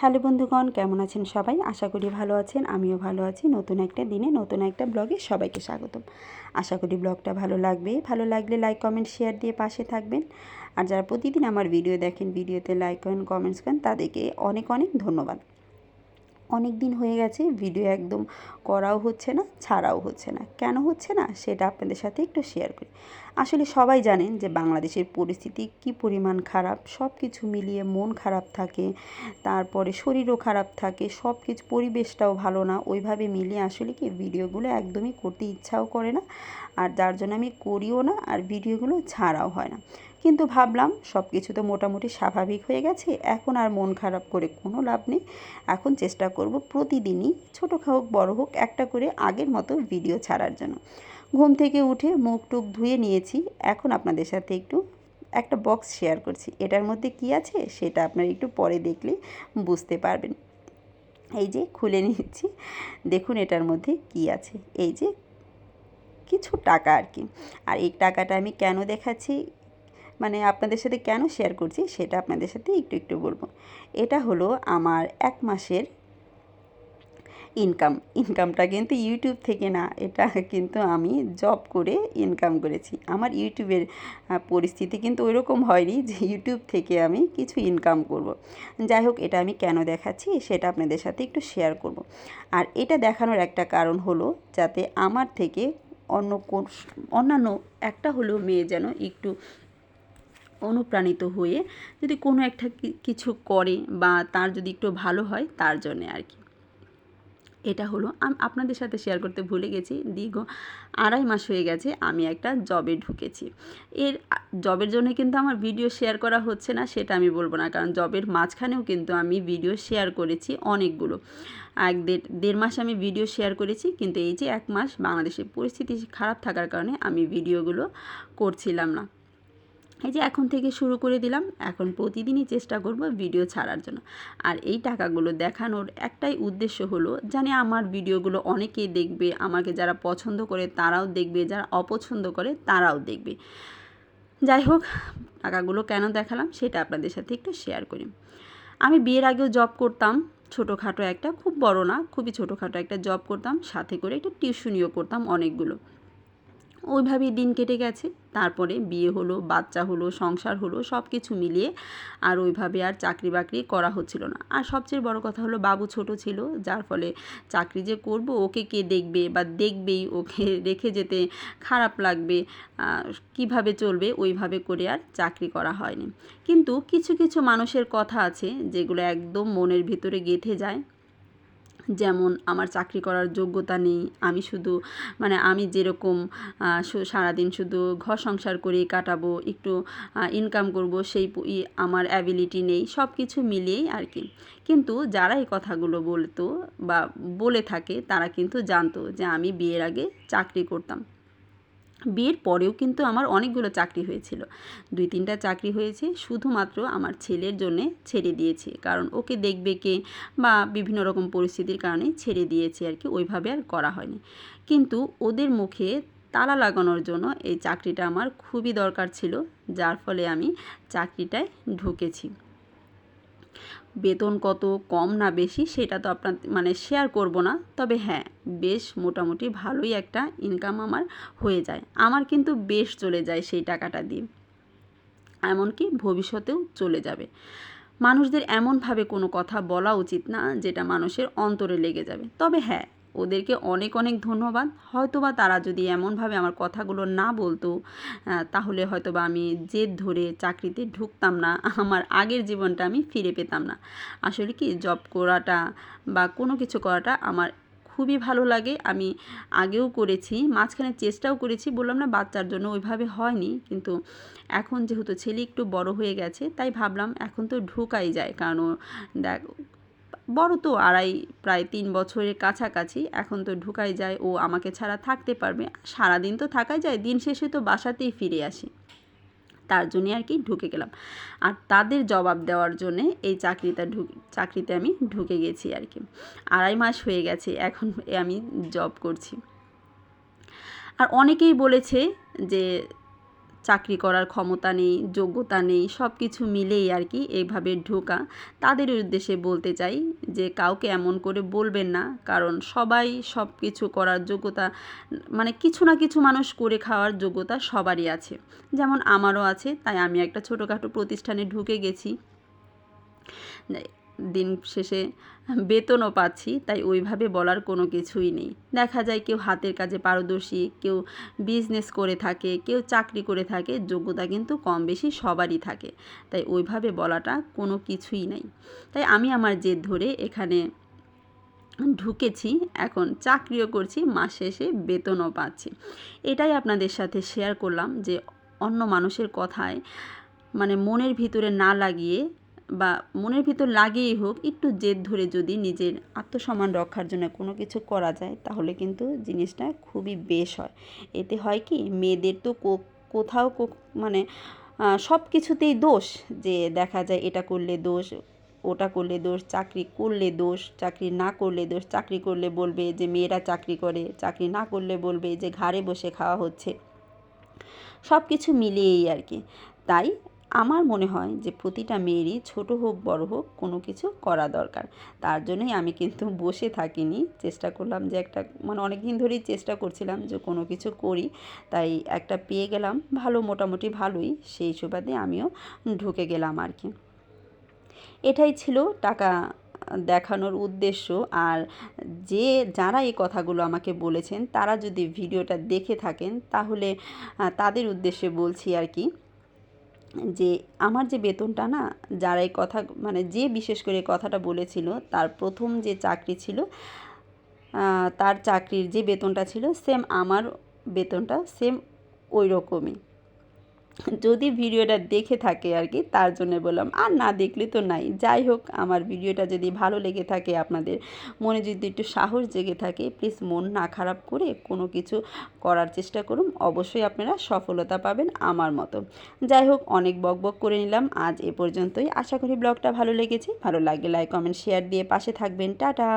Hello বন্ধুগণ, কেমন আছেন সবাই? আশা করি ভালো আছেন, আমিও ভালো আছি। নতুন একটা দিনে নতুন একটা ব্লগে সবাইকে স্বাগতম। আশা করি ব্লগটা ভালো লাগবে। ভালো লাগলে লাইক, কমেন্ট, শেয়ার দিয়ে পাশে থাকবেন। আর যারা প্রতিদিন আমার ভিডিও দেখেন, ভিডিওতে লাইক করেন, কমেন্টস করেন, তাদেরকে অনেক অনেক ধন্যবাদ। অনেক দিন হয়ে গেছে ভিডিও একদম করাও হচ্ছে না, ছাড়াও হচ্ছে না। কেন হচ্ছে না? সেটা আপনাদের সাথে একটু শেয়ার করি। আসলে সবাই জানেন যে বাংলাদেশের পরিস্থিতি কি পরিমাণ খারাপ সব কিছু মিলিয়ে মন খারাপ থাকে, তারপরে শরীরও খারাপ থাকে সব কিছু পরিবেশটাও ভালো না। ওইভাবে মিলিয়ে আসলে কি ভিডিওগুলো একদমই করতে ইচ্ছাও করে না, আর যার জন্য আমি করিও না, আর ভিডিওগুলো ছাড়াও হয় না। কিন্তু ভাবলাম সব কিছু তো মোটামুটি স্বাভাবিক হয়ে গেছে, এখন আর মন খারাপ করে কোনো লাভ নেই। এখন চেষ্টা করব প্রতিদিনই, ছোটো হোক, বড় হোক, একটা করে আগের মতো ভিডিও ছাড়ার জন্য। ঘুম থেকে উঠে মুখ টুক ধুয়ে নিয়েছি, এখন আপনাদের সাথে একটু একটা বক্স শেয়ার করছি। এটার মধ্যে কি আছে সেটা আপনারা একটু পরে দেখলে বুঝতে পারবেন। এই যে খুলে নিচ্ছি, দেখুন এটার মধ্যে কি আছে। এই যে কিছু টাকা আর কি। আর এই টাকাটা আমি কেন দেখাচ্ছি? মানে আপনাদের সাথে কেন শেয়ার করছি সেটা আপনাদের সাথে একটু একটু বলব এটা হলো আমার এক মাসের ইনকাম ইনকামটা কিন্তু ইউটিউব থেকে না, এটা কিন্তু আমি জব করে ইনকাম করেছি আমার ইউটিউবের পরিস্থিতি কিন্তু ওই রকম হয়নি যে ইউটিউব থেকে আমি কিছু ইনকাম করব। যাই হোক, এটা আমি কেন দেখাচ্ছি সেটা আপনাদের সাথে একটু শেয়ার করব। আর এটা দেখানোর একটা কারণ হলো যাতে আমার থেকে অন্য কোন, অন্যান্য একটা হলেও মেয়ে যেন একটু অনুপ্রাণিত হয়ে যদি কোনো একটা কিছু করে বা তার যদি একটু ভালো হয় তার জন্যে আর কি। এটা হলো, আমি, আপনাদের সাথে শেয়ার করতে ভুলে গেছি, দীর্ঘ আড়াই মাস হয়ে গেছে আমি একটা জবে ঢুকেছি। এর জবের জন্য কিন্তু আমার ভিডিও শেয়ার করা হচ্ছে না, সেটা আমি বলব না, কারণ জবের মাঝখানেও কিন্তু আমি ভিডিও শেয়ার করেছি অনেকগুলো। এক দেড় দেড় মাস আমি ভিডিও শেয়ার করেছি, কিন্তু এই যে এক মাস বাংলাদেশের পরিস্থিতি খারাপ থাকার কারণে আমি ভিডিওগুলো করছিলাম না। এই যে এখন থেকে শুরু করে দিলাম। এখন প্রতিদিনই চেষ্টা করব ভিডিও ছাড়ার জন্য। আর এই টাকাগুলো দেখানোর একটাই উদ্দেশ্য হলো, জানি আমার ভিডিওগুলো অনেকেই দেখবে, আমাকে যারা পছন্দ করে তারাও দেখবে, যারা অপছন্দ করে তারাও দেখবে। যাই হোক, টাকাগুলো কেন দেখালাম সেটা আপনাদের সাথে একটু শেয়ার করি। আমি বিয়ের আগেও জব করতাম, ছোটোখাটো একটা, খুব বড় না, খুবই ছোটোখাটো একটা জব করতাম, সাথে করে একটা টিউশনিও করতাম অনেকগুলো। ওইভাবেই দিন কেটে গেছে। তারপরে বিয়ে হলো, বাচ্চা হলো, সংসার হলো সব কিছু মিলিয়ে আর ওইভাবে আর চাকরি বাকরি করা হচ্ছিল না। আর সবচেয়ে বড় কথা হলো বাবু ছোট ছিল, যার ফলে চাকরি যে করব, ওকে কে দেখবে বা দেখবেই ওকে রেখে যেতে খারাপ লাগবে কীভাবে চলবে, ওইভাবে করে আর চাকরি করা হয়নি। কিন্তু কিছু কিছু মানুষের কথা আছে, যেগুলো একদম মনের ভিতরে গেঁথে যায়। যেমন আমার চাকরি করার যোগ্যতা নেই, আমি শুধু মানে আমি যেরকম সারাদিন শুধু ঘর সংসার করে কাটাবো, একটু ইনকাম করব, সেই আমার অ্যাবিলিটি নেই সব কিছু মিলিয়েই আর কি। কিন্তু যারা এই কথাগুলো বলতো বা বলে থাকে, তারা কিন্তু জানতো যে আমি বিয়ের আগে চাকরি করতাম। বিয়ের পরেও কিন্তু আমার অনেকগুলো চাকরি হয়েছিল। দুই, তিনটা চাকরি হয়েছে, শুধুমাত্র আমার ছেলের জন্যে ছেড়ে দিয়েছি। কারণ ওকে দেখবে কে বা বিভিন্ন রকম পরিস্থিতির কারণে ছেড়ে দিয়েছি আর কি, ওইভাবে আর করা হয়নি। কিন্তু ওদের মুখে তালা লাগানোর জন্য এই চাকরিটা আমার খুবই দরকার ছিল, যার ফলে আমি চাকরিটায় ঢুকেছি। বেতন কত, কম না বেশি সেটা তো আপনার মানে শেয়ার করব না। তবে হ্যাঁ বেশ মোটামুটি ভালোই একটা ইনকাম আমার হয়ে যায়। আমার কিন্তু বেশ চলে যায় সেই টাকাটা দিয়ে। এমনকি ভবিষ্যতেও চলে যাবে। মানুষদের এমনভাবে কোনো কথা বলা উচিত না, যেটা মানুষের অন্তরে লেগে যাবে। তবে হ্যাঁ ওদেরকে অনেক অনেক ধন্যবাদ। হয়তোবা তারা যদি এমনভাবে আমার কথাগুলো না বলতো তাহলে হয়তোবা আমি জেদ ধরে চাকরিতে ঢুকতাম না, আমার আগের জীবনটা আমি ফিরে পেতাম না। আসলে কি জব করাটা বা কোনো কিছু করাটা আমার খুবই ভালো লাগে। আমি আগেও করেছি, মাঝখানে চেষ্টাও করেছি, বললাম না বাচ্চার জন্য ওইভাবে হয়নি, কিন্তু এখন যেহেতু ছেলে একটু বড় হয়ে গেছে, তাই ভাবলাম এখন তো ঢুকাই যায়, কারণ দেখ বড় তো আড়াই, প্রায় তিন বছরের কাছাকাছি। এখন তো ঢুকাই যায়, ও আমাকে ছাড়া থাকতে পারবে। সারাদিন তো থাকাই যায়, দিন শেষে তো বাসাতেই ফিরে আসি। তার জন্যে আর কি ঢুকে গেলাম। আর তাদের জবাব দেওয়ার জন্যে এই চাকরিটা ঢুক চাকরিতে আমি ঢুকে গেছি আর কি। আড়াই মাস হয়ে গেছে, এখন আমি জব করছি। আর অনেকেই বলেছে যে চাকরি করার ক্ষমতা নেই, যোগ্যতা নেই সব কিছু মিলেই আর কি এইভাবে ঢোকা। তাদের উদ্দেশ্যে বলতে চাই যে কাউকে এমন করে বলবেন না, কারণ সবাই সব কিছু করার যোগ্যতা মানে কিছু না কিছু মানুষ করে খাওয়ার যোগ্যতা সবারই আছে। যেমন আমারও আছে, তাই আমি একটা ছোটোখাটো প্রতিষ্ঠানে ঢুকে গেছি। দিন শেষে বেতনও পাচ্ছি, তাই ওইভাবে বলার কোনো কিছুই নেই। দেখা যায় কেউ হাতের কাজে পারদর্শী, কেউ বিজনেস করে থাকে, কেউ চাকরি করে থাকে, যোগ্যতা কিন্তু কম বেশি সবারই থাকে। তাই ওইভাবে বলাটা কোনো কিছুই নেই। তাই আমি আমার জেদ ধরে এখানে ঢুকেছি, এখন চাকরিও করছি, মাস শেষে বেতনও পাচ্ছি। এটাই আপনাদের সাথে শেয়ার করলাম যে অন্য মানুষের কথায় মানে মনের ভিতরে না লাগিয়ে বা মনের ভিতর লাগিয়েই হোক, একটু জেদ ধরে যদি নিজের আত্মসম্মান রক্ষার জন্য কোনো কিছু করা যায়, তাহলে কিন্তু জিনিসটা খুবই বেশ হয়। এতে হয় কি, মেয়েদের তো কোথাও মানে সব কিছুতেই দোষ যে দেখা যায় এটা করলে দোষ, ওটা করলে দোষ, চাকরি করলে দোষ, চাকরি না করলে দোষ, চাকরি করলে বলবে যে মেয়েরা চাকরি করে, চাকরি না করলে বলবে যে ঘাড়ে বসে খাওয়া হচ্ছে। সব কিছু মিলিয়েই আর কি। তাই আমার মনে হয় যে প্রতিটা মেয়েরই ছোট হোক, বড় হোক, কোনো কিছু করা দরকার। তার জন্যই আমি কিন্তু বসে থাকিনি। চেষ্টা করলাম যে একটা মানে অনেক দিন ধরেই চেষ্টা করছিলাম যে কোনো কিছু করি। তাই একটা পেয়ে গেলাম। ভালো, মোটামুটি ভালোই। সেই সুবাদে আমিও ঢুকে গেলাম আর কি। এটাই ছিল টাকা দেখানোর উদ্দেশ্য। আর যে, যারা এই কথাগুলো আমাকে বলেছেন, তারা যদি ভিডিওটা দেখে থাকেন, তাহলে তাদের উদ্দেশ্যে বলছি আর কি। যে আমার যে বেতনটা না, যারা এই কথা মানে যে বিশেষ করে কথাটা বলেছিল, তার প্রথম যে চাকরি ছিল তার চাকরির যে বেতনটা ছিল সেম আমার বেতনটা সেম ওই রকমই। যদি ভিডিওটা দেখে থাকে আর কি, তার জন্য বললাম, আর না দেখলে তো নাই। যাই হোক, আমার ভিডিওটা যদি ভালো লেগে থাকে, আপনাদের মনে যদি একটু সাহস জেগে থাকে প্লিজ মন না খারাপ করে কোনো কিছু করার চেষ্টা করুন। অবশ্যই আপনারা সফলতা পাবেন আমার মতো। যাই হোক, অনেক বক বক করে নিলাম। আজ এ পর্যন্তই। আশা করি ব্লগটা ভালো লেগেছে। ভালো লাগলে লাইক কমেন্ট শেয়ার দিয়ে পাশে থাকবেন। টাটা!